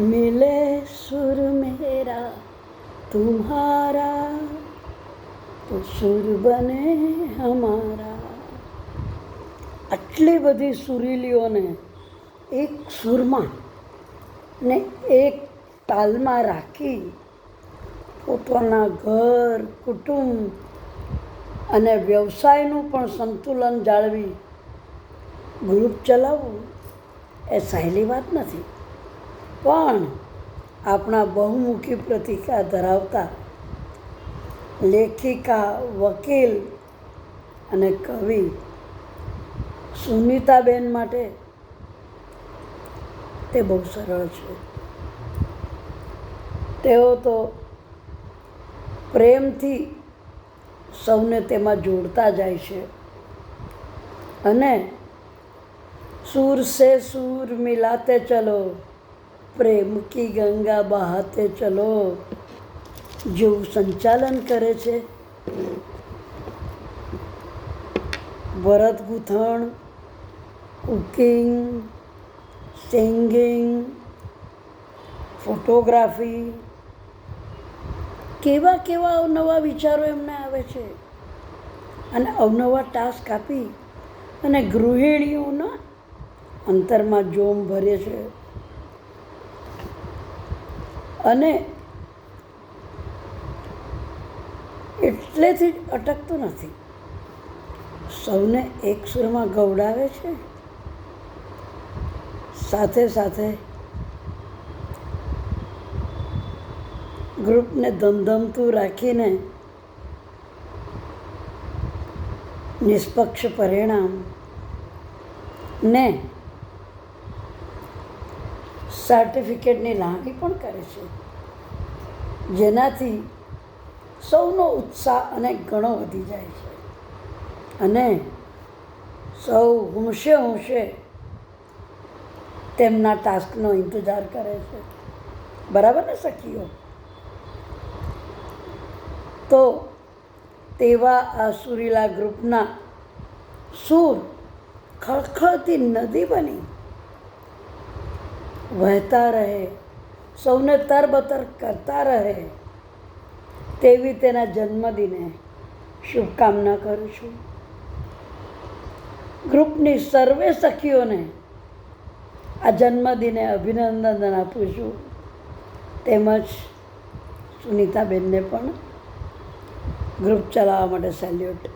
मिले सुर मेरा तुम्हारा तो સુર બને હમારા આટલી બધી સુરીલીઓને એક સુરમાં ને એક તાલમાં રાખી પોતાના ઘર કુટુંબ અને વ્યવસાયનું પણ સંતુલન જાળવી ગ્રુપ ચલાવવું એ સહેલી વાત નથી પણ આપણા બહુમુખી પ્રતિકા ધરાવતા લેખિકા, વકીલ અને કવિ સુનિતાબેન માટે તે બહુ સરળ છે. તેઓ તો પ્રેમથી સૌને તેમાં જોડતા જાય છે અને સુર સે સૂર મિલાતે ચલો પ્રેમ કી ગંગા બહાતે ચલો જેવું સંચાલન કરે છે. ભરત ગૂંથણ કુકિંગ, સિંગિંગ, ફોટોગ્રાફી, કેવા કેવા અવનવા વિચારો એમને આવે છે. અને અવનવા ટાસ્ક આપી અને ગૃહિણીઓના અંતરમાં જોમ ભરે છે. અને એટલેથી જ અટકતું નથી. સૌને એક સુરમાં ગવડાવે છે. સાથે સાથે ગ્રુપને ધમધમતું રાખીને નિષ્પક્ષ પરિણામ ને સર્ટિફિકેટની લાગણી પણ કરે છે. જેનાથી સૌનો ઉત્સાહ અને ઘણો વધી જાય છે. અને સૌ હુંશે હોંશે તેમના ટાસ્કનો ઇંતજાર કરે છે. બરાબર ને સખીઓ? તો તેવા આ સુરીલા ગ્રુપના સૂર ખળખળતી નદી બની. વહેતા રહે, સૌને તરબતર કરતા રહે, તેવી તેના જન્મદિને શુભકામના કરું છું. ગ્રુપની સર્વે સખીઓને આ જન્મદિને અભિનંદન આપું છું. તેમજ સુનિતાબેનને પણ ગ્રુપ ચલાવવા માટે સેલ્યુટ